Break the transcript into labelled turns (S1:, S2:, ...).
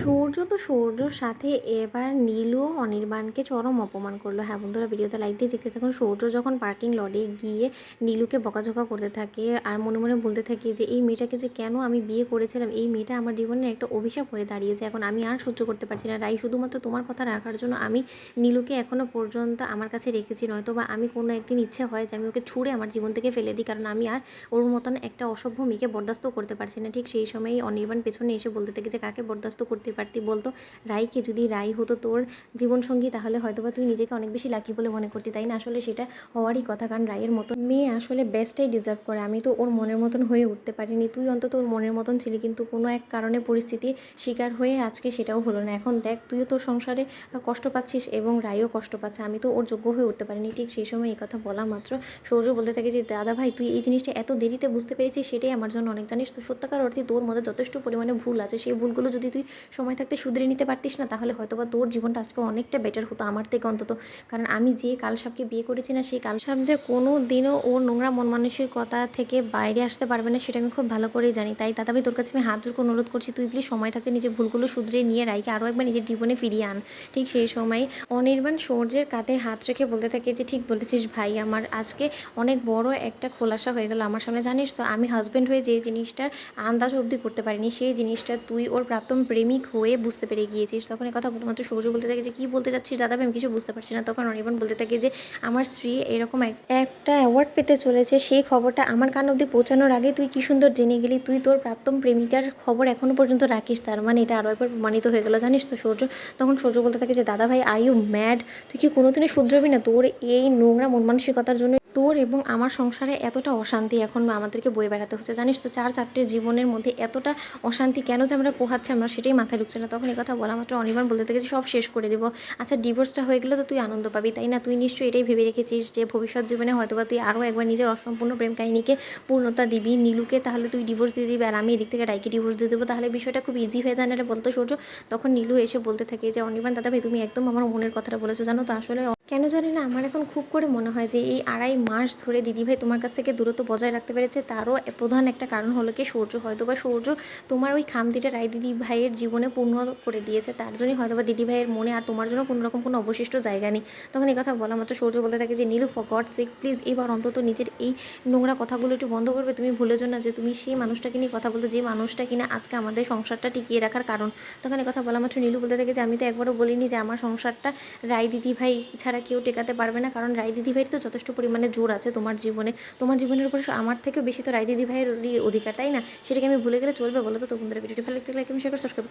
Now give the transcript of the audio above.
S1: Chou. সূর্য তো সূর্যর সাথে এবার নীলও অনির্বাণকে চরম অপমান করল। হ্যাঁ বন্ধুরা, ভিডিওতে লাইক দিয়ে দেখতে থাকুন। সূর্য যখন পার্কিং লটে গিয়ে নীলুকে বকাঝকা করতে থাকে আর মনে মনে বলতে থাকে যে, এই মেয়েটাকে যে কেন আমি বিয়ে করেছিলাম? এই মেয়েটা আমার জীবনে একটা অভিশাপ হয়ে দাঁড়িয়েছে। এখন আমি আর সহ্য করতে পারছি না। রাই, শুধুমাত্র তোমার কথা রাখার জন্য আমি নীলুকে এখনও পর্যন্ত আমার কাছে রেখেছি। নয়তো বা আমি কোনো একদিন ইচ্ছে হয় যে আমি ওকে ছুঁড়ে আমার জীবন থেকে ফেলে দিই। কারণ আমি আর ওর মতন একটা অসভ্য মেয়েকে বরদাস্ত করতে পারছি না। ঠিক সেই সময়ই অনির্বাণ পেছনে এসে বলতে থাকে যে, কাকে বরদাস্ত করতে পারতি বলতো, রাইকে যদি রাই হতো তোর জীবনসঙ্গী, তাহলে হয়তো বা তুই নিজেকে অনেক বেশি লাকি বলে মনে করতি, তাই না? আসলে সেটা হওয়ারই কথা, কারণ রায়ের মতন মেয়ে আসলে বেস্টটাই ডিজার্ভ করে। আমি তো ওর মনের মতন হয়ে উঠতে পারিনি। তুই অন্তত ওর মনের মতন ছিলি, কিন্তু কোনো এক কারণে পরিস্থিতির শিকার হয়ে আজকে সেটাও হলো না। এখন দেখ, তুইও তোর সংসারে কষ্ট পাচ্ছিস এবং রায়ও কষ্ট পাচ্ছে। আমি তো ওর যোগ্য হয়ে উঠতে পারিনি, ঠিক সেই সময় এই কথা বলা মাত্র। সৌর্য বলতে থাকে যে, দাদা ভাই, তুই এই জিনিসটা এত দেরিতে বুঝতে পেরেছিস, সেটাই আমার জন্য অনেক। জানিস তো, সত্যকার অর্থে তোর মধ্যে যথেষ্ট পরিমাণে ভুল আছে। সেই ভুলগুলো যদি তুই সময় থাকতে শুধরে নিতে পারতিস না, তাহলে হয়তো বা তোর জীবনটা আজকে অনেকটা বেটার হতো আমার থেকে অন্তত। কারণ আমি যে কালসাপকে বিয়ে করেছি না, সেই কালসাপ যে কোনো দিনও ওর নোংরা মন মানসিকতা থেকে বাইরে আসতে পারবে না, সেটা আমি খুব ভালো করেই জানি। তাই ভাই তোর কাছে আমি হাত জোর অনুরোধ করছি, তুই প্লিজ সময় থাকতে নিজের ভুলগুলো শুধরে নিয়ে রাইকে আরও একবার নিজের জীবনে ফিরিয়ে আন। ঠিক সেই সময় অনির্বাণ সূর্যের কাঁধে হাত রেখে বলতে থাকে যে, ঠিক বলেছিস ভাই, আমার আজকে অনেক বড় একটা খোলাসা হয়ে গেল আমার সামনে, জানিস তো, আমি হাজব্যান্ড হয়ে যে জিনিসটার আন্দাজ অবধি করতে পারিনি, সেই জিনিসটা তুই ওর প্রাপ্তম প্রেমিক হয়ে বুঝতে পেরে গিয়েছিস। তখন এই কথা মাত্র সৌর্য বলতে থাকে যে, কী বলতে চাচ্ছিস দাদা আমি কিছু বুঝতে পারছি না। তখন অনির্বাণ বলতে থাকে যে, আমার স্ত্রী এরকম একটা অ্যাওয়ার্ড পেতে চলেছে। সেই খবরটা আমার কান অব্দি পৌঁছানোর আগে তুই কি সুন্দর জেনে গেলি? তুই তোর প্রাপ্তম প্রেমিকার খবর এখনও পর্যন্ত রাখিস। তার মানে এটা আরও একবার প্রমাণিত হয়ে গেল, জানিস তো সূর্য? তখন সূর্য বলতে থাকে যে, দাদা ভাই আর ইউ ম্যাড তুই কি কোনোদিনই শুধরাবি না? তোর এই নোংরা মন মানসিকতার জন্য তোর এবং আমার সংসারে এতটা অশান্তি এখন আমাদেরকে বয়ে বেড়াতে হচ্ছে। জানিস তো, চার চারটে জীবনের মধ্যে এতটা অশান্তি কেন যে আমরা পোহাচ্ছি আমরা সেটাই মাথায় ঢুকছে না। তখন এই কথা বলা মাত্র অনির্বাণ বলতে থেকে সব শেষ করে দেবো। আচ্ছা ডিভোর্সটা হয়ে গেলে তো তুই আনন্দ পাবি, তাই না? তুই নিশ্চয়ই এটাই ভেবে রেখেছিস যে, ভবিষ্যৎ জীবনে হয়তো বা তুই আরও একবার নিজের অসম্পূর্ণ প্রেম কাহিনীকে পূর্ণতা দিবি। নীলুকে তাহলে তুই ডিভোর্স দিয়ে দিবি, আর আমি এদিক থেকে রাইকে ডিভোর্স দিয়ে দেবো। তাহলে বিষয়টা খুব ইজি হয়ে যায় না বলতো সূর্য তখন নীলু এসে বলতে থাকে যে, অনির্বাণ দাদা ভাই তুমি একদম আমার মনের কথাটা বলেছ, জানো তো? আসলে কেন জানি না, আমার এখন খুব করে মনে হয় যে এই আড়াই মাস ধরে দিদিভাই তোমার কাছ থেকে দূরত্ব বজায় রাখতে পেরেছে। তারও প্রধান একটা কারণ হলো কি সূর্য। হয়তো বা সূর্য তোমার ওই খামতিটা রায় দিদি ভাইয়ের জীবনে পূর্ণ করে দিয়েছে। তার জন্যই হয়তো বা দিদি ভাইয়ের মনে আর তোমার জন্য কোনো রকম কোনো অবশিষ্ট জায়গা নেই। তখন এই কথা বলা মাত্র সূর্য বলতে থাকে যে, Nilu for God sake please এবার অন্তত নিজের এই নোংরা কথাগুলো একটু বন্ধ করবে। তুমি ভুলে যাও না যে তুমি সেই মানুষটাকে নিয়ে কথা বলতো যে মানুষটা কিনা আজকে আমাদের সংসারটা টিকিয়ে রাখার কারণ। তখন এই কথা বলা মাত্র নীলু বলতে থাকে যে, আমি তো একবারও বলিনি যে আমার সংসারটা রায় দিদি ভাই ছাড়া কেউ টেকাতে পারবে না। কারণ রায় দিদি ভাইয়ের তো যথেষ্ট পরিমাণে জোর আছে তোমার জীবনে। তোমার জীবনের উপরে আমার থেকেও বেশি তো রায় দিদি ভাইয়ের অধিকার, তাই না? সেটাকে আমি ভুলে গেলে চলবে বলো তো? তখন ভিডিওটি ভালো লাগতে লাইক আমি শেয়ার সাবস্ক্রাইব